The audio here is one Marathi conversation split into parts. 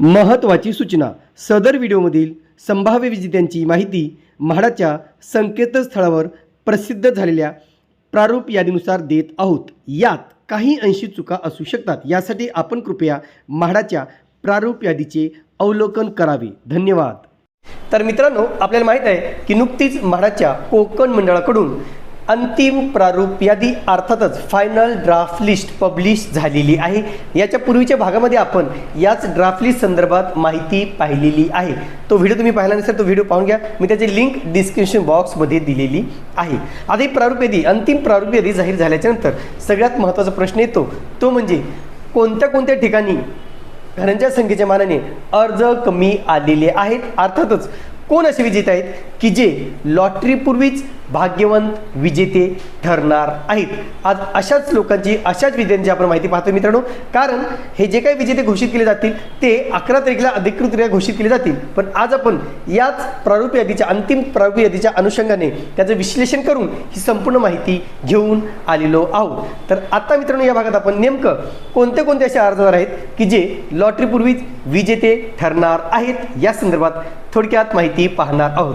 महत्त्वाची सूचना. सदर व्हिडिओमधील संभाव्य विजेत्यांची माहिती म्हाडाच्या संकेतस्थळावर प्रसिद्ध झालेल्या प्रारूप यादीनुसार देत आहोत. यात काही अंशी चुका असू शकतात. यासाठी आपण कृपया म्हाडाच्या प्रारूप यादीचे अवलोकन करावे. धन्यवाद. तर मित्रांनो आपल्याला माहीत आहे की नुकतीच म्हाडाच्या कोकण मंडळाकडून अंतिम प्रारूप यादी अर्थातच फायनल ड्राफ्ट लिस्ट पब्लिश झालेली आहे. याच्या पूर्वीच्या भागामध्ये आपण याच ड्राफ्ट लिस्ट संदर्भात माहिती पाहिलेली आहे. तो व्हिडिओ तुम्ही पाहिला नसेल तो व्हिडिओ पाहून घ्या. मी त्याची लिंक डिस्क्रिप्शन बॉक्समध्ये दिलेली आहे. आता ही प्रारूप यादी अंतिम प्रारूप यादी जाहीर झाल्याच्यानंतर सगळ्यात महत्त्वाचा प्रश्न येतो. तो म्हणजे कोणत्या कोणत्या ठिकाणी घरांच्या संख्येच्या मानाने अर्ज कमी आलेले आहेत? अर्थातच कोण असे विजेते आहेत? की जे लॉटरीपूर्वीच भाग्यवंत विजेते ठरणार आहेत. आज अशाच लोकांची अशाच विजेत्यांची आपण माहिती पाहतो मित्रांनो. कारण हे जे काही विजेते घोषित केले जातील ते अकरा तारखेला अधिकृतरित्या घोषित केले जातील. पण आज आपण याच प्रारूप यादीच्या अंतिम प्रारूप यादीच्या अनुषंगाने त्याचं विश्लेषण करून ही संपूर्ण माहिती घेऊन आलेलो आहोत. तर आता मित्रांनो या भागात आपण नेमकं कोणते कोणते असे अर्जदार आहेत की जे लॉटरीपूर्वीच विजेते ठरणार आहेत? या संदर्भात थोडक्यात माहिती पाहणार आहोत.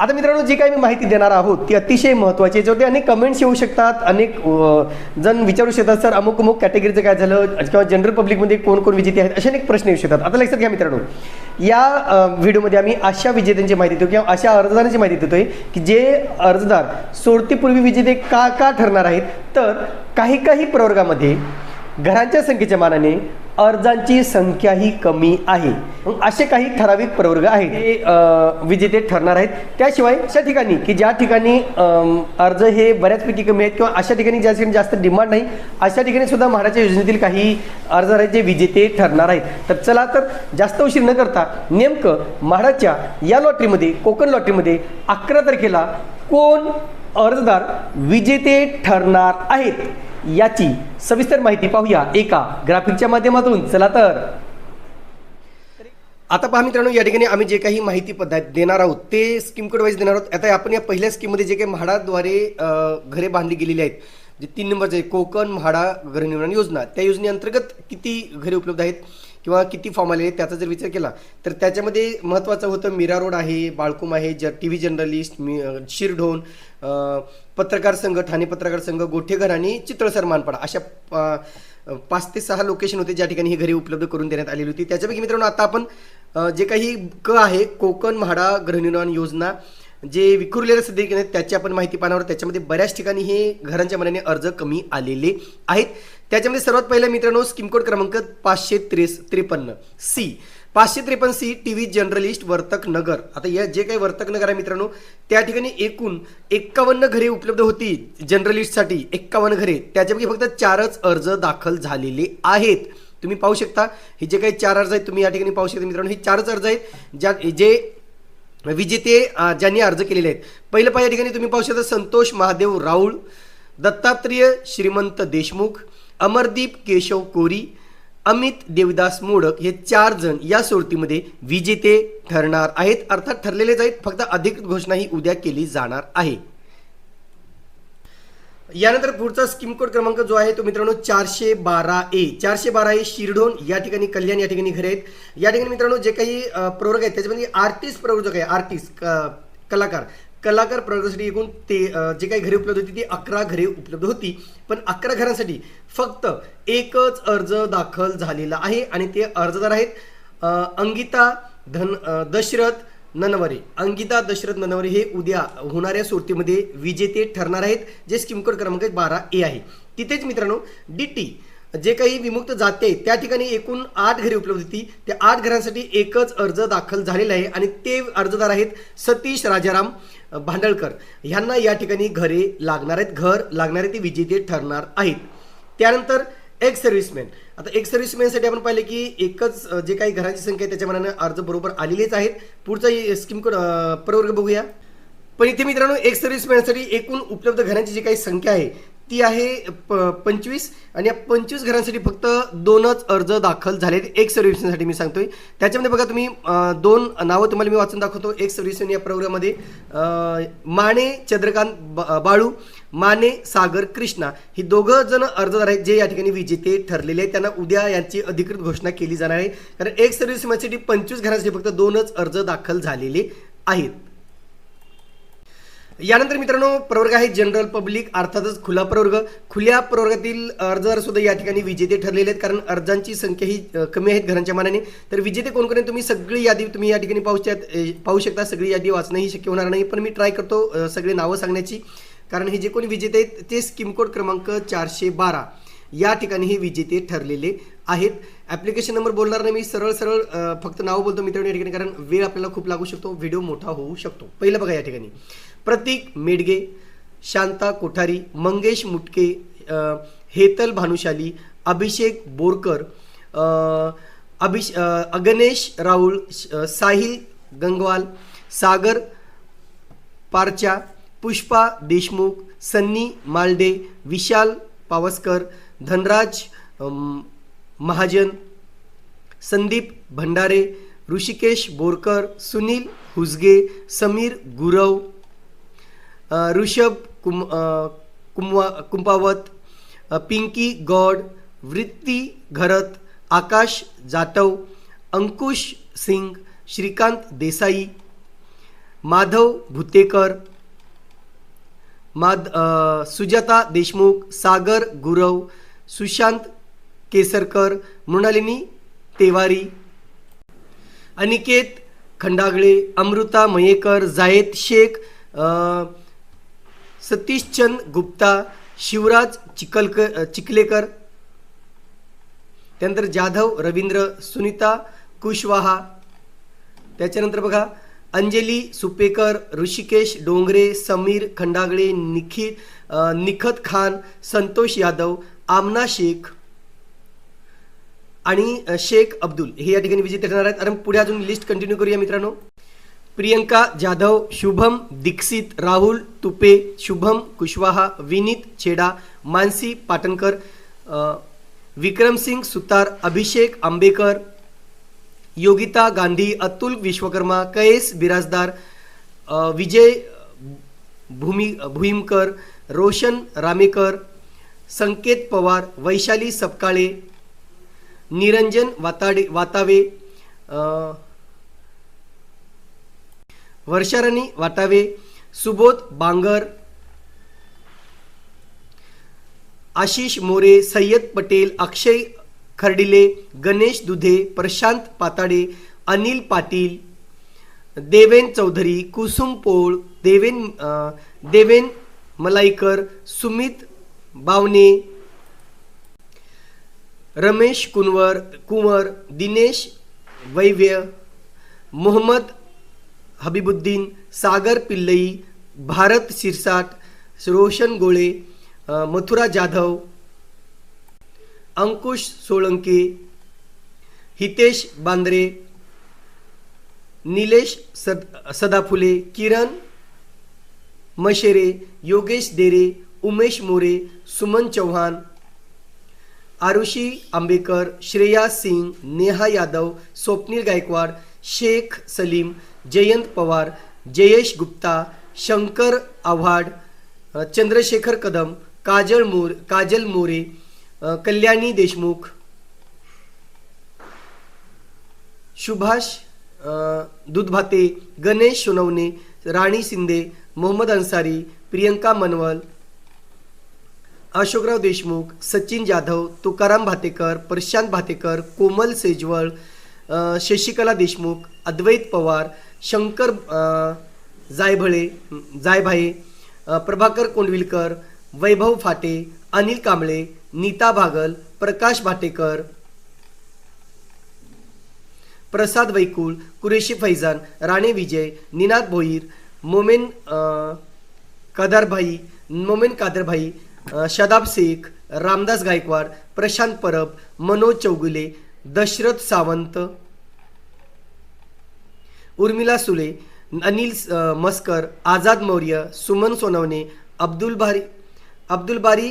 आता मित्रांनो जी काही मी माहिती देणार आहोत ती अतिशय महत्त्वाची आहे. याच्यावरती अनेक कमेंट्स येऊ शकतात. अनेक जण विचारू शकतात सर अमुक अमुक कॅटेगरीचं काय झालं? किंवा जनरल पब्लिकमध्ये कोण कोण विजेते आहेत? असे अनेक प्रश्न येऊ शकतात. आता लक्षात घ्या मित्रांनो या व्हिडिओमध्ये आम्ही अशा विजेत्यांची माहिती देतो किंवा अशा अर्जदारांची माहिती देतोय की जे अर्जदार सोडतीपूर्वी विजेते का का ठरणार आहेत? तर काही काही प्रवर्गामध्ये घरांच्या संख्येच्या मानाने अर्जांची संख्याही कमी आहे. मग असे काही ठराविक प्रवर्ग आहेत. हे विजेते ठरणार आहेत. त्याशिवाय अशा ठिकाणी की ज्या ठिकाणी अर्ज हे बऱ्याचपैकी कमी आहेत किंवा अशा ठिकाणी ज्या ठिकाणी जास्त डिमांड नाही अशा ठिकाणी सुद्धा महाराष्ट्र योजनेतील काही अर्जदार आहेत जे विजेते ठरणार आहेत. तर चला तर जास्त उशीर न करता नेमकं म्हाडाच्या या लॉटरीमध्ये कोकण लॉटरीमध्ये अकरा तारखेला कोण अर्जदार विजेते ठरणार आहेत? याची सविस्तर माहिती पाहूया एका ग्राफिकच्या माध्यमातून. चला तर. आता पहा मित्रांनो या ठिकाणी आम्ही जे काही माहिती पद्धत देणार आहोत ते स्कीम कोड वाईज देणार आहोत. आता आपण या पहिल्या स्कीममध्ये जे काही म्हाडाद्वारे घरे बांधली गेलेली आहेत जे तीन नंबरचे कोकण म्हाडा गृहनिर्माण योजना त्या योजनेअंतर्गत किती घरे उपलब्ध आहेत किंवा किती फॉर्म आले आहेत त्याचा जर विचार केला तर त्याच्यामध्ये महत्त्वाचं होतं मीरा रोड आहे बाळकुम आहे ज टी व्ही जर्नलिस्ट मी शिरढोण पत्रकार संघ ठाणे पत्रकार संघ गोठेघर आणि चितळसर मानपाडा अशा पा- पाच ते सहा लोकेशन होते ज्या ठिकाणी ही घरे उपलब्ध करून देण्यात आलेली होती. त्याच्यापैकी मित्रांनो आता आपण जे काही क आहे कोकण म्हाडा गृहनिर्माण योजना जे विखुरलेले सध्या आहेत त्याची आपण माहिती पाहणार त्याच्यामध्ये बऱ्याच ठिकाणी हे घरांच्या मनाने अर्ज कमी आलेले आहेत. त्याच्यामध्ये सर्वात पहिला मित्रांनो स्कीम कोड क्रमांक पाचशे त्रेस त्रेपन्न सी. पाचशे त्रेपन्न C T V journalist Vartak Nagar. आता या जे काही वर्तक नगर आहे मित्रांनो त्या ठिकाणी एकूण एक्कावन्न घरे उपलब्ध होती जर्नलिस्टसाठी एक्कावन्न घरे. त्याच्यापैकी फक्त चारच अर्ज दाखल झालेले आहेत. तुम्ही पाहू शकता हे जे काही चार अर्ज आहेत तुम्ही या ठिकाणी पाहू शकता मित्रांनो हे चारच अर्ज आहेत ज्या जे विजेते ज्यांनी अर्ज केलेले आहेत. पहिलं पाय या ठिकाणी तुम्ही पाहू शकता संतोष महादेव राऊळ दत्तात्रेय श्रीमंत देशमुख अमरदीप केशव कोरी अमित देवदास मोडक हे चार जण या सोडतीमध्ये विजेते ठरणार आहेत. अर्थात ठरलेलेच आहेत. फक्त अधिकृत घोषणा ही उद्या केली जाणार आहे. यानंतर पुढचा स्कीम कोड क्रमांक जो आहे तो मित्रांनो चारशे बारा ए. चारशे बारा ए शिरढोण. या ठिकाणी कल्याण या ठिकाणी घरे आहेत. या ठिकाणी मित्रांनो जे काही प्रवर्ग आहेत त्याच्यामध्ये आर्टिस्ट प्रवर्जक आहे. आर्टिस्ट कलाकार. कलाकार प्रवर्गासाठी एकूण ते जे काही घरे उपलब्ध होती ती अकरा घरे उपलब्ध होती. पण अकरा घरांसाठी फक्त एकच अर्ज दाखल झालेला आहे आणि ते अर्जदार आहेत अंगिता धन दशरथ ननवरे. अंगिता दशरथ ननवरे हे उद्या होणाऱ्या सुरतीमध्ये विजेते ठरणार आहेत. जे स्कीम कोड क्रमांक बारा ए आहे. तिथेच मित्रांनो डी टी जे काही विमुक्त जाते त्या ठिकाणी एकूण आठ घरे उपलब्ध होती. त्या आठ घरांसाठी एकच अर्ज दाखल झालेला आहे आणि ते अर्जदार आहेत सतीश राजाराम भांडळकर. ह्यांना या ठिकाणी घरे लागणार आहेत घर लागणारे ते विजेते ठरणार आहेत. त्यानंतर एक्स सर्व्हिसमॅन आता एक्स सर्व्हिसमॅनसाठी आपण पाहिलं की एकच जे काही घरांची संख्या आहे त्याच्या मनानं अर्ज बरोबर आलेलेच आहेत. पुढचा स्कीम कोड प्रवर्ग बघूया. पण इथे मित्रांनो एक्स सर्व्हिसमॅनसाठी एकूण उपलब्ध घरांची जी काही संख्या आहे ती आहे प पंचवीस. आणि या पंचवीस घरांसाठी फक्त दोनच अर्ज दाखल झाले एक सर्व्हिसमॅनसाठी मी सांगतोय. त्याच्यामध्ये बघा तुम्ही दोन नावं तुम्हाला मी वाचून दाखवतो. एक सर्व्हिसमॅन या प्रोग्राममध्ये माने चंद्रकांत ब- बाळू माने सागर कृष्णा ही दोघं जण अर्जदार आहेत जे या ठिकाणी विजेते ठरलेले आहेत. त्यांना उद्या यांची अधिकृत घोषणा केली जाणार आहे. कारण एक सर्व्हिस सर्व्हिससाठी पंचवीस घरांसाठी फक्त दोनच अर्ज दाखल झालेले आहेत. यानंतर मित्रांनो प्रवर्ग आहे जनरल पब्लिक अर्थातच खुला प्रवर्ग. खुल्या प्रवर्गातील अर्जदार सुद्धा या ठिकाणी विजेते ठरलेले आहेत कारण अर्जांची संख्या ही कमी आहेत घरांच्या मानाने. तर विजेते कोण कोण तुम्ही सगळी यादी तुम्ही या ठिकाणी पाहू शकता पाहू शकता. सगळी यादी वाचणंही शक्य होणार नाही पण मी ट्राय करतो सगळी सगळे नावं सांगण्याची. कारण हे जे कोणी विजेते आहेत ते स्कीम कोड क्रमांक चारशे बारा या ठिकाणी हे विजेते ठरलेले आहेत. ॲप्लिकेशन नंबर बोलणार नाही मी सरळ सरळ फक्त नाव बोलतो मित्रांनो या ठिकाणी कारण वेळ आपल्याला खूप लागू शकतो व्हिडिओ मोठा होऊ शकतो. पहिलं बघा या ठिकाणी. प्रतीक मेडगे शांता कोठारी मंगेश मुटके हेतल भानुशाली अभिषेक बोरकर अभिष अगणेश गणेश राहुल साहिल गंगवाल सागर पारचा पुष्पा देशमुख सन्नी मालडे विशाल पावसकर धनराज महाजन संदीप भंडारे ऋषिकेश बोरकर सुनील हुसगे समीर गुरव ऋषभ कुम कुंवा कुमवा कुंपावत पिंकी गॉड वृत्ती घरत आकाश जाटव अंकुश सिंग श्रीकांत देसाई माधव भुतेकर माद सुजाता देशमुख सागर गुरव सुशांत केसरकर मृणालिनी तेवारी अनिकेत खंडागळे अमृता मयेकर जायद शेख सतीशचंद गुप्ता शिवराज चिकलकर चिखलेकर त्यानंतर जाधव रवींद्र सुनीता कुशवाहा त्याच्यानंतर बघा अंजली सुपेकर ऋषिकेश डोंगरे समीर खंडागळे निखिल निखत खान संतोष यादव आमना शेख आणि शेख अब्दुल. हे या ठिकाणी विजेते ठरणार आहेत. आणि पुढे अजून लिस्ट कंटिन्यू करूया मित्रांनो. प्रियंका जाधव शुभम दीक्षित राहुल तुपे शुभम कुशवाहा विनीत छेडा मानसी पाटणकर विक्रमसिंग सुतार अभिषेक आंबेकर योगिता गांधी अतुल विश्वकर्मा कैस बिराजदार विजय भूमी भुईमकर रोशन रामेकर संकेत पवार वैशाली सपकाळे निरंजन वाताडे वातावे अ, वर्षाराणी वाटावे सुबोध बांगर आशिष मोरे सय्यद पटेल अक्षय खर्डिले गणेश दुधे प्रशांत पाताडे अनिल पाटील देवेन चौधरी कुसुम पोळ देवेन देवेन मलाईकर सुमित बावने रमेश कुंवर कुंवर दिनेश वैव्य मोहम्मद हबीबुद्दीन सागर पिल्लई भारत शिरसाट रोशन गोळे मथुरा जाधव अंकुश सोळंके हितेश बांद्रे निलेश सद सदाफुले किरण मशेरे योगेश देरे उमेश मोरे सुमन चव्हाण आरुषी आंबेकर श्रेया सिंग नेहा यादव स्वप्नील गायकवाड शेख सलीम जयंत पवार जयेश गुप्ता शंकर आव्हाड चंद्रशेखर कदम काजल मोर काजल मोरे कल्याणी देशमुख. सुभाष दुधभाते गणेश सोनवणे राणी शिंदे मोहम्मद अन्सारी प्रियंका मनवल अशोकराव देशमुख सचिन जाधव तुकाराम भातेकर प्रशांत भातेकर कोमल सेजवळ शशिकला देशमुख अद्वैत पवार शंकर जायभळे जायभाये प्रभाकर कोंडविलकर वैभव फाटे अनिल कांबळे नीता भागल प्रकाश भाटेकर प्रसाद वैकुल कुरेशी फैजान राणे विजय निनाद भोईर मोमेन कदरभाई मोमेन कादरभाई शदाब शेख रामदास गायकवाड प्रशांत परब मनोज चौगुले दशरथ सावंत उर्मिला सुले अनिल मस्कर आझाद मौर्य सुमन सोनवणे अब्दुल भारी अब्दुल बारी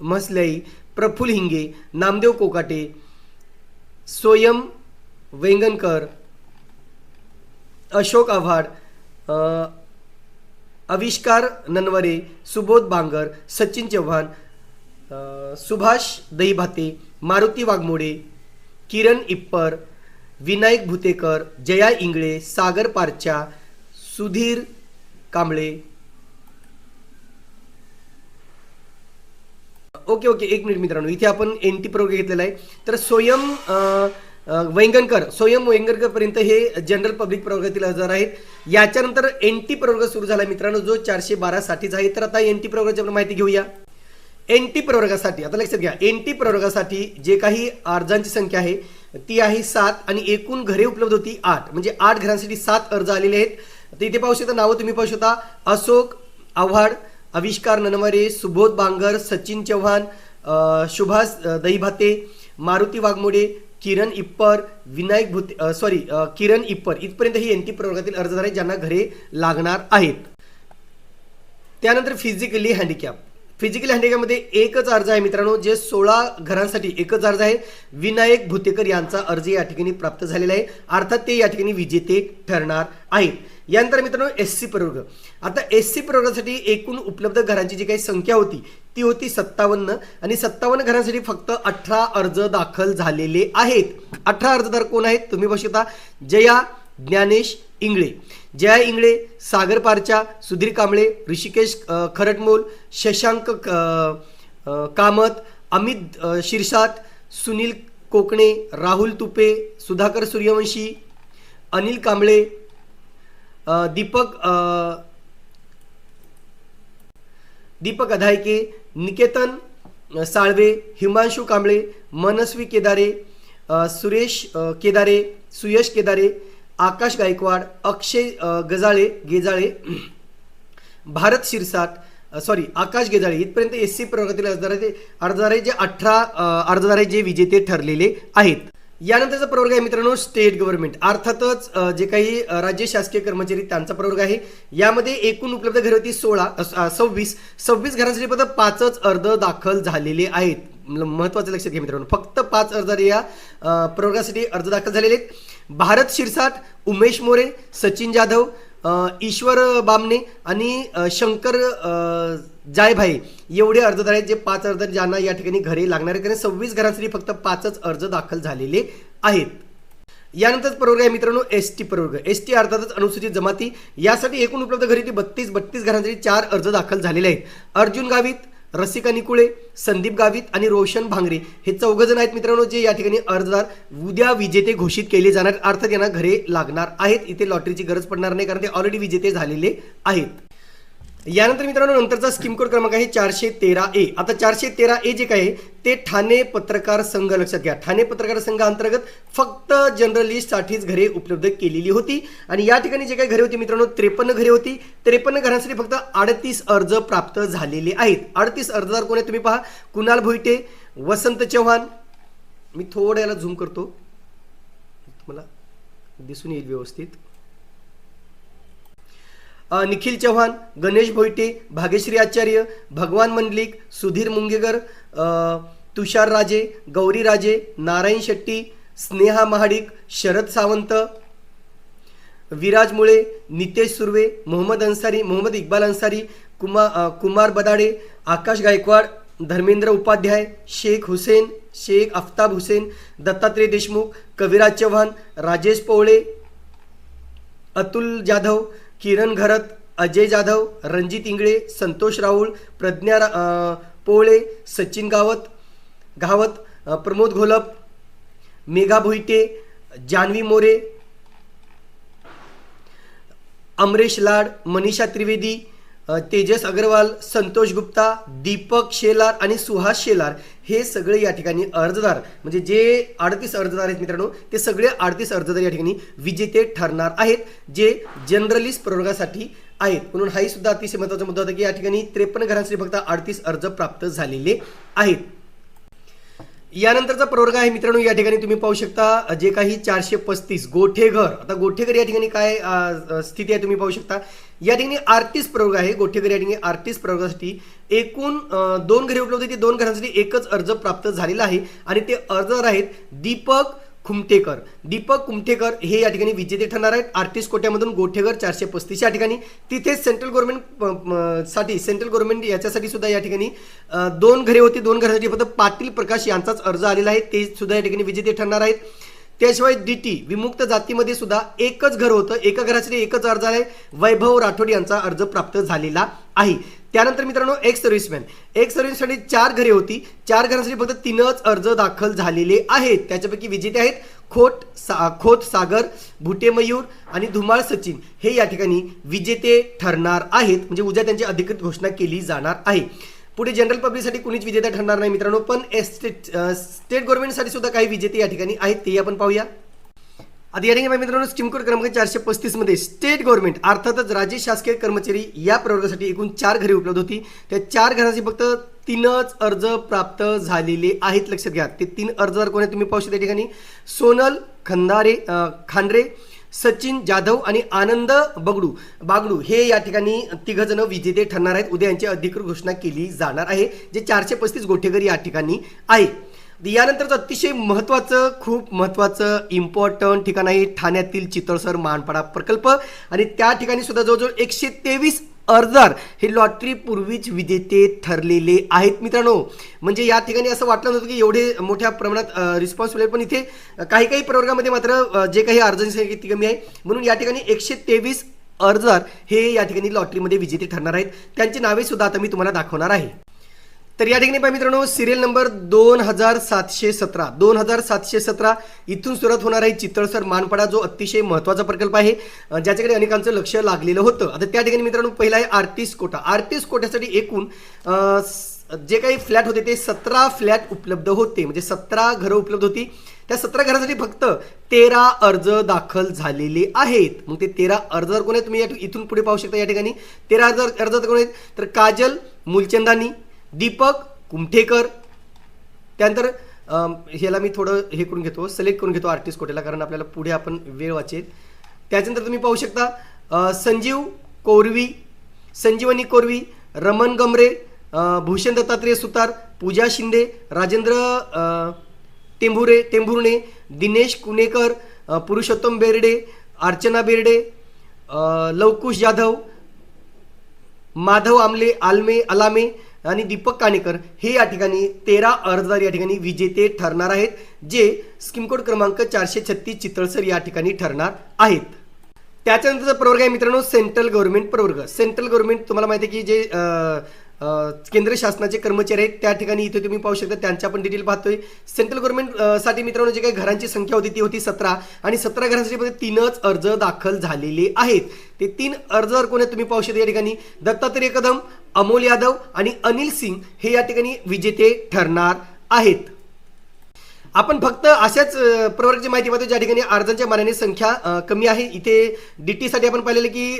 म्हसलई प्रफुल हिंगे नामदेव कोकाटे सोयम वेंगणकर अशोक आव्हाड आविष्कार ननवरे सुबोध बांगर सचिन चव्हाण सुभाष दहीभाते मारुती वाघमोडे किरण इप्पर विनायक भुतेकर जया इंगळे सागर पारचा सुधीर कांबळे ओके ओके एक मिनिट मित्रांनो. इथे आपण एन टी प्रवर्ग घेतलेला आहे. तर स्वयं वैंगणकर स्वयं वैंगणकरपर्यंत हे जनरल पब्लिक प्रवर्गातील हजार आहेत. याच्यानंतर एन टी प्रवर्ग सुरू झाला मित्रांनो जो चारशे बारा साठीचा आहे. तर आता एन टी प्रवर्गाची आपण माहिती घेऊया. एन टी प्रवर्गासाठी आता लक्षात घ्या एन टी प्रवर्गासाठी जे काही अर्जांची संख्या आहे ती आहे सात आणि एकूण घरे उपलब्ध होती आठ. म्हणजे आठ घरांसाठी सात अर्ज आलेले आहेत. तर इथे पाहू शकता नावं तुम्ही पाहू शकता. अशोक आव्हाड आविष्कार ननवरे सुबोध बांगर सचिन चव्हाण सुभाष दहीभाते मारुती वाघमोडे किरण इप्पर विनायक भूते सॉरी किरण इप्पर. इथपर्यंत ही एन टी प्रवर्गातील अर्जदार आहेत ज्यांना घरे लागणार आहेत. त्यानंतर फिजिकली हँडिकॅप फिजिकल हँडिकॅपमध्ये एकच अर्ज आहे मित्रांनो जे सोळा घरांसाठी एकच अर्ज आहे. विनायक भुतेकर यांचा अर्ज या ठिकाणी प्राप्त झालेला आहे. अर्थात ते या ठिकाणी विजेते ठरणार आहेत. यानंतर मित्रांनो एस सी प्रवर्ग. आता एस सी प्रवर्गासाठी एकूण उपलब्ध घरांची जी काही संख्या होती ती होती सत्तावन्न. आणि सत्तावन्न घरांसाठी फक्त अठरा अर्ज दाखल झालेले आहेत. अठरा अर्जदार कोण आहेत? तुम्ही बघू शकता. जया ज्ञानेश इंगळे. जया इंगळे सागरपारच्या सुधीर कांबळे ऋषिकेश खरटमोल शशांक कामत अमित शिरसात सुनील कोकणे राहुल तुपे सुधाकर सूर्यवंशी अनिल कांबळे दीपक दीपक अधायके निकेतन साळवे हिमांशू कांबळे मनस्वी केदारे सुरेश केदारे सुयश केदारे आकाश गायकवाड अक्षय गजाळे गेजाळे भारत शिरसाट सॉरी आकाश गेजाळे इथपर्यंत एस सी प्रवर्गातील अर्जदाराचे अर्जदारे ते- जे अठरा अर्जदारे जे विजेते ठरलेले आहेत. यानंतरचा प्रवर्ग आहे मित्रांनो स्टेट गव्हर्नमेंट अर्थातच जे काही राज्य शासकीय कर्मचारी त्यांचा प्रवर्ग आहे. यामध्ये एकूण उपलब्ध घरे होती सोळा सव्वीस. सव्वीस घरांसाठी फक्त पाचच अर्ज दाखल झालेले आहेत. महत्वाचं लक्षात घ्या मित्रांनो. फक्त पाच अर्जदार या प्रवर्गासाठी अर्ज दाखल झालेले आहेत. भारत शिरसाट उमेश मोरे सचिन जाधव ईश्वर बामणे आणि शंकर जायभाई एवढे अर्जदार आहेत जे पाच अर्ज ज्यांना या ठिकाणी घरे लागणार आहेत. कारण सव्वीस घरांसाठी फक्त पाचच अर्ज दाखल झालेले आहेत. यानंतर प्रवर्ग आहे मित्रांनो एस टी प्रवर्ग. एस टी अर्थातच अनुसूचित जमाती. यासाठी एकूण उपलब्ध घरी ती बत्तीस बत्तीस घरांसाठी चार अर्ज दाखल झालेले आहेत. अर्जुन गावित रसिका निकुळे संदीप गावित आणि रोशन भांगरे. हे चौघजण आहेत मित्रांनो जे या ठिकाणी अर्जदार उद्या विजेते घोषित केले जाणार. अर्थात यांना घरे लागणार आहेत. इथे लॉटरीची गरज पडणार नाही कारण ते ऑलरेडी विजेते झालेले आहेत. यानंतर मित्रांनो नंतरचा स्कीम कोड क्रमांक आहे चारशे तेरा ए. आता चारशे तेरा ए जे काय आहे ते ठाणे पत्रकार संघ लक्षात घ्या. ठाणे पत्रकार संघाअंतर्गत फक्त जर्नलिस्टसाठीच घरे उपलब्ध केलेली होती. आणि या ठिकाणी जे काही घरे होती मित्रांनो त्रेपन्न घरे होती. त्रेपन्न घरांसाठी फक्त अडतीस अर्ज प्राप्त झालेले आहेत. अडतीस अर्जदार कोण आहे तुम्ही पहा. कुणाल भोईटे वसंत चव्हाण. मी थोडं याला झूम करतो. तुम्हाला दिसून येईल व्यवस्थित. निखिल चव्हाण गणेश भोईटे भाग्यश्री आचार्य भगवान मंडलिक सुधीर मुंगेकर तुषार राजे गौरी राजे नारायण शेट्टी स्नेहा महाडिक शरद सावंत विराज मुळे नितेश सुर्वे मोहम्मद अन्सारी मोहम्मद इक्बाल अन्सारी कुमा कुमार बदाडे आकाश गायकवाड धर्मेंद्र उपाध्याय शेख हुसेन शेख आफ्ताब हुसेन दत्तात्रय देशमुख कविराज चव्हाण राजेश पोवळे अतुल जाधव किरण घरत अजय जाधव रणजित इंगळे संतोष राऊळ प्रज्ञा पोळे सचिन गावत गावत प्रमोद घोलप मेघा भोईटे जान्हवी मोरे अमरेश लाड मनीषा त्रिवेदी तेजस अग्रवाल संतोष गुप्ता दीपक शेलार आणि सुहास शेलार हे सगळे या ठिकाणी अर्जदार. म्हणजे जे अडतीस अर्जदार आहेत मित्रांनो ते सगळे अडतीस अर्जदार या ठिकाणी विजेते ठरणार आहेत जे जनरलिस्ट प्रवर्गासाठी आहेत. म्हणून हाही सुद्धा अतिशय महत्त्वाचा मुद्दा होता की या ठिकाणी त्रेपन्न घरांसाठी फक्त अडतीस अर्ज प्राप्त झालेले आहेत. यानंतरचा प्रवर्ग आहे मित्रांनो या ठिकाणी तुम्ही पाहू शकता जे काही चारशे पस्तीस गोठेघर आता गोठेघर या ठिकाणी काय स्थिती आहे तुम्ही पाहू शकता. या ठिकाणी आर्टिस्ट प्रवर्ग आहे गोठेघर या ठिकाणी आर्टिस्ट प्रवर्गासाठी एकूण दोन घरे उपलब्ध ते दोन घरांसाठी एकच अर्ज प्राप्त झालेला आहे. आणि ते अर्जदार आहेत दीपक खुमटेकर दीपक कुमठेकर हे या ठिकाणी विजेते ठरणार आहेत. आर्टिस्ट कोट्यामधून गोठेकर चारशे पस्तीस या ठिकाणी. तिथेच सेंट्रल गव्हर्नमेंटसाठी सेंट्रल गव्हर्नमेंट याच्यासाठी सुद्धा या ठिकाणी दोन घरे होती. दोन घरासाठी फक्त पाटील प्रकाश यांचाच अर्ज आलेला आहे. ते सुद्धा या ठिकाणी विजेते ठरणार आहेत. त्याशिवाय डीटी विमुक्त जातीमध्ये सुद्धा एकच घर होतं. एका घरासाठी एकच अर्ज आहे. वैभव राठोड यांचा अर्ज प्राप्त झालेला आहे. त्यानंतर मित्रांनो एक सर्व्हिसमॅन. एक सर्व्हिससाठी चार घरे होती. चार घरांसाठी फक्त तीनच अर्ज दाखल झालेले आहेत. त्याच्यापैकी विजेते आहेत खोट सा खोत सागर भुटे मयूर आणि धुमाळ सचिन. हे या ठिकाणी विजेते ठरणार आहेत. म्हणजे उद्या त्यांची अधिकृत घोषणा केली जाणार आहे. पुढे जनरल पब्लिकसाठी कुणीच विजेता ठरणार नाही मित्रांनो पण स्टेट स्टेट गव्हर्नमेंटसाठी सुद्धा काही विजेते या ठिकाणी आहेत. ते आपण पाहूया. आता या ठिकाणी मित्रांनो स्कीम क्रमांक चारशे पस्तीसमध्ये स्टेट गव्हर्नमेंट अर्थातच राज्य शासकीय कर्मचारी या प्रवर्गासाठी एकूण चार घरे उपलब्ध होती. त्या चार घरांची फक्त तीनच अर्ज प्राप्त झालेले आहेत. लक्षात घ्या ते तीन अर्जदार कोण आहेत तुम्ही पाहू शकता ठिकाणी. सोनल खंदारे अं, खांडरे सचिन जाधव आणि आनंद बगडू. बागडू हे या ठिकाणी तिघजण विजेते ठरणार आहेत. उद्या यांची अधिकृत घोषणा केली जाणार आहे जे चारशे पस्तीस गोठेघर या ठिकाणी आहे. यानंतरचं अतिशय महत्त्वाचं खूप महत्त्वाचं इम्पॉर्टंट ठिकाण आहे ठाण्यातील चितळसर मानपाडा प्रकल्प. आणि त्या ठिकाणी सुद्धा जवळजवळ एकशे तेवीस अर्जदार हे लॉटरी पूर्वीच विजेते ठरलेले आहेत मित्रांनो. म्हणजे या ठिकाणी असं वाटलं नव्हतं की एवढे मोठ्या प्रमाणात रिस्पॉन्स मिळेल पण इथे काही काही प्रवर्गामध्ये मात्र जे काही अर्जांची संख्या ती कमी आहे. म्हणून या ठिकाणी एकशे तेवीस अर्जदार हे या ठिकाणी लॉटरीमध्ये विजेते ठरणार आहेत. त्यांची नावे सुद्धा आता मी तुम्हाला दाखवणार आहे. तर या ठिकाणी पहा मित्रांनो सिरियल नंबर दोन हजार सातशे सतरा. दोन हजार सातशे सतरा इथून सुरुवात होणार आहे चितळसर मानपाडा जो अतिशय महत्त्वाचा प्रकल्प आहे. ज्याच्याकडे अनेकांचं लक्ष लागलेलं होतं. आता त्या ठिकाणी मित्रांनो पहिला आहे आर्टिस्ट कोटा. आर्टिस्ट कोट्यासाठी एकूण जे काही फ्लॅट होते ते सतरा फ्लॅट उपलब्ध होते. म्हणजे सतरा घरं उपलब्ध होती. त्या सतरा घरासाठी फक्त तेरा अर्ज दाखल झालेले आहेत. मग ते तेरा अर्ज कोण आहेत तुम्ही या- इथून पुढे पाहू शकता या ठिकाणी. तेरा अर्ज अर्ज कोण आहेत तर काजल मुलचंदानी दीपक कुमठेकर. त्यानंतर ह्याला मी थोडं हे करून घेतो सिलेक्ट करून घेतो आर्टिस्ट कोटेला कारण आपल्याला पुढे आपण वेळ वाचेल. त्याच्यानंतर तुम्ही पाहू शकता संजीव कोरवी संजीवनी कोरवी रमन गमरे भूषण दत्तात्रेय सुतार पूजा शिंदे राजेंद्र टेंभुरे टेंभुर्णे दिनेश कुनेकर पुरुषोत्तम बेर्डे अर्चना बेर्डे लवकुश जाधव माधव आमले आलमे अलामे आणि दीपक काणेकर हे या ठिकाणी तेरा अर्जदार या ठिकाणी विजेते ठरणार आहेत जे स्कीम कोड क्रमांक चारशे छत्तीस चितळसर या ठिकाणी ठरणार आहेत. त्याच्यानंतरचा प्रवर्ग आहे मित्रांनो सेंट्रल गव्हर्नमेंट प्रवर्ग. सेंट्रल गव्हर्नमेंट तुम्हाला माहिती आहे की जे केंद्र शासनाचे कर्मचारी आहेत. त्या ठिकाणी इथे तुम्ही पाहू शकता त्यांच्या पण डिटेल पाहतोय. सेंट्रल गव्हर्नमेंटसाठी मित्रांनो जे काही घरांची संख्या होती ती होती सतरा. आणि सतरा घरांसाठी मध्ये तीनच अर्ज दाखल झालेले आहेत. ते तीन अर्ज कोण आहेत तुम्ही पाहू शकता या ठिकाणी? दत्तात्रय कदम अमोल यादव आणि अनिल सिंग हे या ठिकाणी विजेते ठरणार आहेत. आपण फक्त अशाच प्रवर्गाची माहिती पाहतो ज्या ठिकाणी अर्जांच्या मानाने संख्या कमी आहे. इथे डी साठी आपण पाहिलेलं की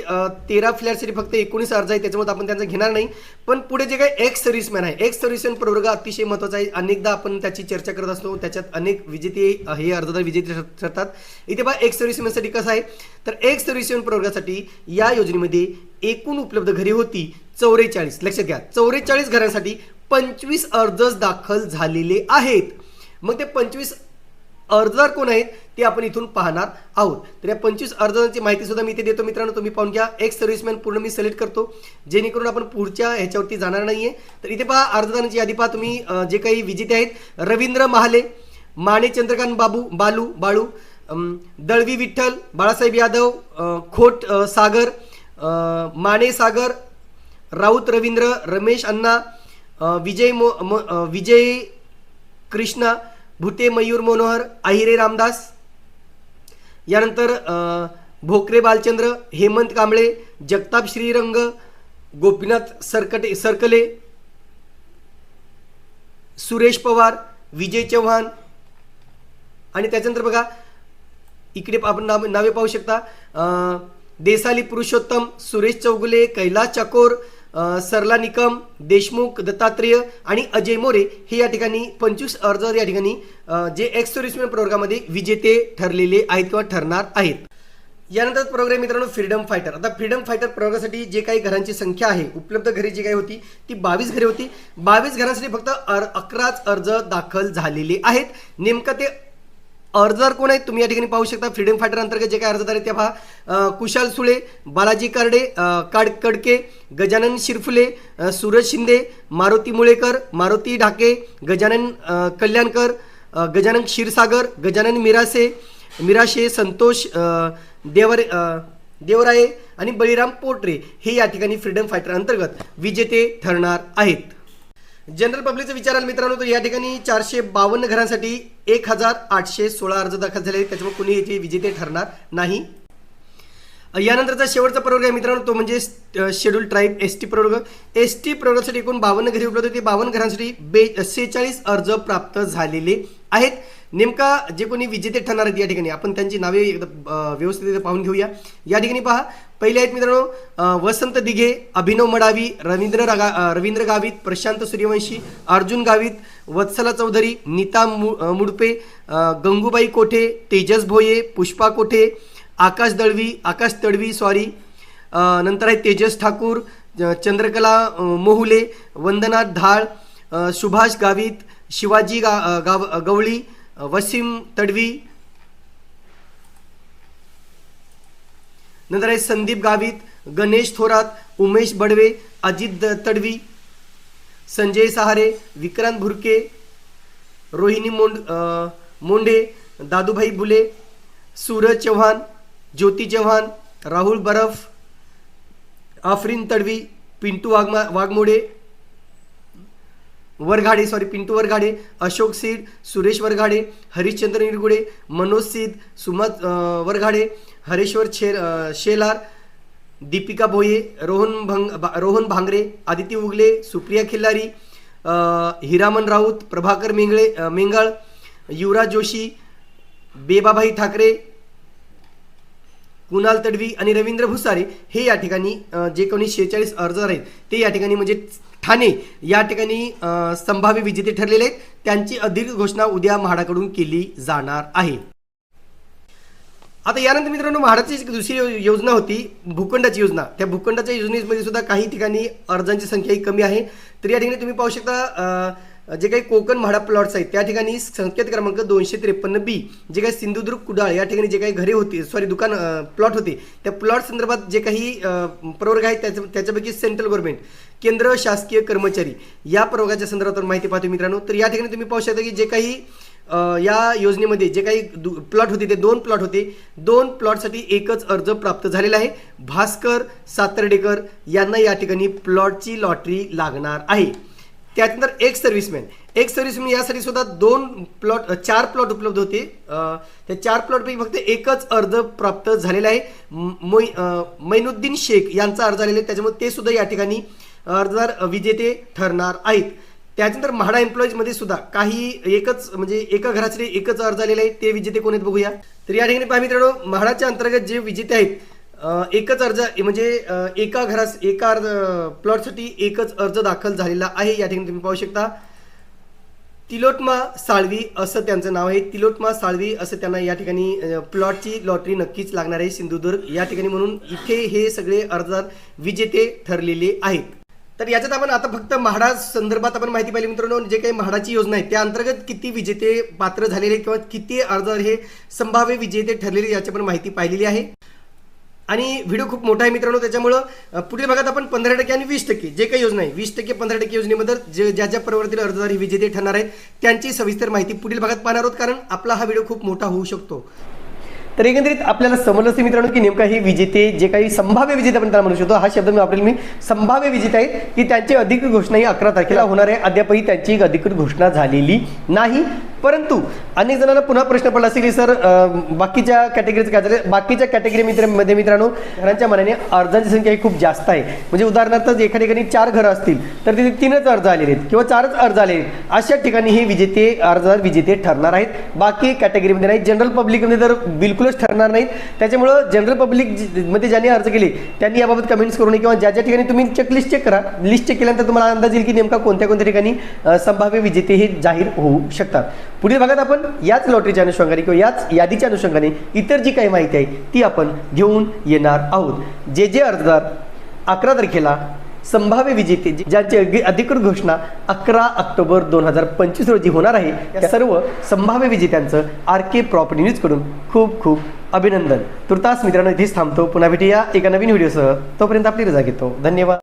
तेरा फ्लॅटसाठी फक्त एकोणीस अर्ज आहे त्याच्यामुळे आपण त्यांचं घेणार नाही. पण पुढे जे काही एक्स सर्व्हिसमॅन आहे एक्स सर्व्हिसमॅन प्रवर्ग अतिशय महत्त्वाचा आहे. अनेकदा आपण त्याची चर्चा करत असतो त्याच्यात अनेक विजेते हे अर्जदार विजेते ठर- ठरतात. इथे बा एक्स सर्व्हिसमॅनसाठी कसं आहे? तर एक्स सर्व्हिसमॅन प्रवर्गासाठी या योजनेमध्ये एकूण उपलब्ध घरे होती चौवेचाळीस लक्षात घ्या चौवेचाळीस घरांसाठी पंचवीस अर्जच दाखल झालेले आहेत. मग ते पंचवीस अर्जदार कोण आहेत ते आपण इथून पाहणार आहोत. तर या पंचवीस अर्जदारांची माहिती सुद्धा मी इथे देतो मित्रांनो तुम्ही पाहून घ्या. एक्स सर्व्हिसमॅन पूर्ण मी सिलेक्ट करतो जेणेकरून आपण पुढच्या ह्याच्यावरती जाणार नाहीये. तर इथे पहा अर्जदारांची यादी पहा तुम्ही जे काही विजेते आहेत रवींद्र महाले माने चंद्रकांत बाबू बालू बाळू दळवी विठ्ठल बाळासाहेब यादव खोट सागर माने सागर राऊत रवींद्र रमेश अण्णा विजय मो म- विजय कृष्णा भुटे मयूर मनोहर आहिरे रामदास. यानंतर भोकरे बालचंद्र हेमंत कांबळे जगताप श्रीरंग गोपीनाथ सरकटे सरकले सुरेश पवार विजय चव्हाण. आणि त्याच्यानंतर बघा इकडे आपण नाव नावे पाहू शकता. देसाली पुरुषोत्तम सुरेश चौगुले कैलास चाकोर सरला निकम देशमुख दत्तात्रेय आणि अजय मोरे हे या ठिकाणी पंचवीस अर्ज या ठिकाणी जे एक्स सर्व्हिसमॅन प्रोग्राममध्ये विजेते ठरलेले आहेत किंवा ठरणार आहेत. यानंतर प्रोग्राम मित्रांनो फ्रीडम फायटर आता फ्रीडम फायटर प्रयोगासाठी जे काही घरांची संख्या आहे उपलब्ध घरे जी काही होती ती बावीस घरे होती. बावीस घरांसाठी फक्त अर अकराच अर्ज दाखल झालेले आहेत. नेमकं ते अर्जदार कोण आहेत तुम्ही या ठिकाणी पाहू शकता फ्रीडम फायटर अंतर्गत जे काही अर्जदार आहेत ते पहा. कुशाल सुळे बालाजी कारडे काड कडके गजानन शिरफुले सूरज शिंदे मारुती मुळेकर मारुती ढाके गजानन कल्याणकर गजानन क्षीरसागर गजानन मिरासे मिराशे संतोष देवर देवराये आणि बळीराम पोटरे हे या ठिकाणी फ्रीडम फायटर अंतर्गत विजेते ठरणार आहेत. जनरल पब्लिकचं विचाराल मित्रांनो तर या ठिकाणी चारशे बावन्न घरांसाठी एक हजार आठशे सोळा अर्ज दाखल झाले त्याच्यामुळे कुणी याचे विजेते ठरणार नाही. यानंतरचा शेवटचा प्रवर्ग आहे मित्रांनो तो म्हणजे शेड्यूल ट्राईब एस टी प्रवर्ग. एस टी प्रवर्गासाठी एकूण बावन्न घरी उपलब्ध होते. बावन्न घरांसाठी बे सेहेचाळीस अर्ज प्राप्त झालेले आहेत. नेमका जे कोणी विजेते ठरणार आहेत या ठिकाणी आपण त्यांची नावे एकदा व्यवस्थित पाहून घेऊया. या ठिकाणी पहा पहिले आहेत मित्रांनो वसंत दिघे अभिनव मडावी रवींद्र रागा रवींद्र गावित प्रशांत सूर्यवंशी अर्जुन गावित वत्सला चौधरी नीता मु मुडपे गंगूबाई कोठे तेजस भोये पुष्पा कोठे आकाश दळवी आकाश तडवी सॉरी नंतर आहे तेजस ठाकूर चंद्रकला मोहुले वंदना ढाळ सुभाष गावित शिवाजी गा गाव गवळी वसीम तडवी. नंतर आहे संदीप गावित गणेश थोरात उमेश बडवे अजित द- तडवी संजय सहारे विक्रांत भुरके रोहिणी मोंड मोंडे मोंढे दादूभाई बुले सूरज चव्हाण ज्योती चव्हाण राहुल बरफ आफरीन तडवी पिंटू वाघमा वाघमोडे वरघाडे सॉरी पिंटू वरघाडे अशोक सीड सुरेश वरघाडे हरिश्चंद्र निरगुडे मनोज सीद सुमत वरघाडे हरेश्वर छे शेलार दीपिका भोये रोहन भंग भा- रोहन भांगरे आदिती उगले सुप्रिया खिल्लारी हिरामन राऊत प्रभाकर मेंगळे अ, मेंगाळ युवराज जोशी बेबाभाई ठाकरे कुणाल तडवी आणि रवींद्र भुसारे हे या ठिकाणी जे कोणी शेहेचाळीस अर्ज आहेत ते या ठिकाणी म्हणजे ठाणे या ठिकाणी संभाव्य विजेते ठरलेले आहेत. त्यांची अधिक घोषणा उद्या म्हाडाकडून केली जाणार आहे. आता यानंतर मित्रांनो म्हाडाची एक दुसरी योजना होती भूखंडाची योजना. त्या भूखंडाच्या योजनेमध्ये सुद्धा काही ठिकाणी अर्जांची संख्या ही कमी आहे. तर या ठिकाणी तुम्ही पाहू शकता जे काही कोकण म्हाडा प्लॉट्स आहेत त्या ठिकाणी संकेत क्रमांक दोनशे त्रेपन्न बी जे काही सिंधुदुर्ग कुडाळ या ठिकाणी जे काही घरे होती सॉरी दुकान प्लॉट होते त्या प्लॉट संदर्भात जे काही प्रवर्ग आहेत त्याच्या त्याच्यापैकी सेंट्रल गव्हर्नमेंट केंद्र शासकीय कर्मचारी या प्रवर्गाच्या संदर्भात माहिती पाहतो मित्रांनो. तर या ठिकाणी तुम्ही पाहू शकता की जे काही या योजनेमध्ये जे काही प्लॉट होते ते दोन प्लॉट होते. दोन प्लॉटसाठी एकच अर्ज प्राप्त झालेला आहे. भास्कर सातर्डेकर यांना या ठिकाणी प्लॉटची लॉटरी लागणार आहे. त्यानंतर एक सर्व्हिसमॅन एक सर्व्हिसमॅन यासाठी सुद्धा दोन प्लॉट चार प्लॉट उपलब्ध होते. त्या चार प्लॉटपैकी फक्त एकच अर्ज प्राप्त झालेला आहे. मोई मैनुद्दीन शेख यांचा अर्ज आलेला आहे. त्याच्यामुळे ते सुद्धा या ठिकाणी अर्जदार विजेते ठरणार आहेत. त्याच्यानंतर म्हाडा एम्प्लॉईजमध्ये सुद्धा काही एकच म्हणजे एका घरासाठी एकच अर्ज आलेले आहे ते विजेते कोण आहेत बघूया. तर या ठिकाणी पहा मित्रांनो म्हाडाच्या अंतर्गत जे विजेते आहेत एकच अर्ज म्हणजे एका घरास एका अर्ज प्लॉटसाठी एकच अर्ज दाखल झालेला आहे. या ठिकाणी तुम्ही पाहू शकता. तिलोटमा साळवी असं त्यांचं नाव आहे. तिलोटमा साळवी असं त्यांना या ठिकाणी प्लॉटची लॉटरी नक्कीच लागणार आहे सिंधुदुर्ग. या ठिकाणी म्हणून इथे हे सगळे अर्जदार विजेते ठरलेले आहेत. तर याच्यात आपण आता फक्त म्हाडा संदर्भात आपण माहिती पाहिली मित्रांनो जे काही म्हाडाची योजना आहे त्या अंतर्गत किती विजेते पात्र झालेले किंवा किती अर्जदार हे संभाव्य विजेते ठरलेले याची पण माहिती पाहिलेली आहे. आणि व्हिडिओ खूप मोठा आहे मित्रांनो त्याच्यामुळं पुढील भागात आपण पंधरा टक्के आणि वीस टक्के जे काही योजना आहे वीस टक्के पंधरा टक्के योजनेमध्ये जे ज्या ज्या प्रवर्तीला अर्जदार हे विजेते ठरणार आहेत त्यांची सविस्तर माहिती पुढील भागात पाहणार आहोत कारण आपला हा व्हिडिओ खूप मोठा होऊ शकतो. तर एकंदरीत आपल्याला समजलं असेल मित्रांनो की नेमका हे विजेते जे काही संभाव्य विजेते आपण त्याला म्हणू शकतो हा शब्द मी वापरेल मी. संभाव्य विजेते आहेत की त्यांची अधिकृत घोषणा ही अकरा तारखेला होणार आहे. अद्यापही त्यांची एक अधिकृत घोषणा झालेली नाही. परंतु अनेक जणांना पुन्हा प्रश्न पडला असेल की सर बाकीच्या कॅटेगरीचं काय झालं? बाकीच्या कॅटेगरी मित्रांमध्ये मित्रांनो घरांच्या मनाने अर्जांची संख्या ही खूप जास्त आहे. म्हणजे उदाहरणार्थ एका ठिकाणी चार घरं असतील तर तिथे तीनच अर्ज आलेले आहेत किंवा चारच अर्ज आलेले आहेत. अशा ठिकाणी हे विजेते अर्जदार विजेते ठरणार आहेत. बाकी कॅटेगरीमध्ये नाही. जनरल पब्लिकमध्ये तर बिलकुलच अनुकूलच ठरणार नाहीत त्याच्यामुळं जनरल पब्लिकमध्ये ज्यांनी अर्ज केले त्यांनी याबाबत कमेंट्स करू नये किंवा ज्या ज्या ठिकाणी तुम्ही चेकलिस्ट चेक करा लिस्ट चेक केल्यानंतर तुम्हाला अंदाज येईल की नेमका कोणत्या कोणत्या ठिकाणी संभाव्य विजेते हे जाहीर होऊ शकतात. पुढील भागात आपण याच लॉटरीच्या अनुषंगाने किंवा याच यादीच्या अनुषंगाने इतर जी काही माहिती आहे ती आपण घेऊन येणार आहोत. जे जे अर्जदार अकरा तारखेला संभाव्य विजेते ज्यांची अगदी अधिकृत घोषणा अकरा ऑक्टोबर दोन हजार पंचवीस रोजी होणार आहे त्या सर्व संभाव्य विजेत्यांचं आर के प्रॉपर्टी न्यूजकडून खूप खूप अभिनंदन. तुर्तास मित्रांनो इथेच थांबतो. पुन्हा भेटूया एका नवीन व्हिडिओसह. तोपर्यंत आपली रजा घेतो. धन्यवाद.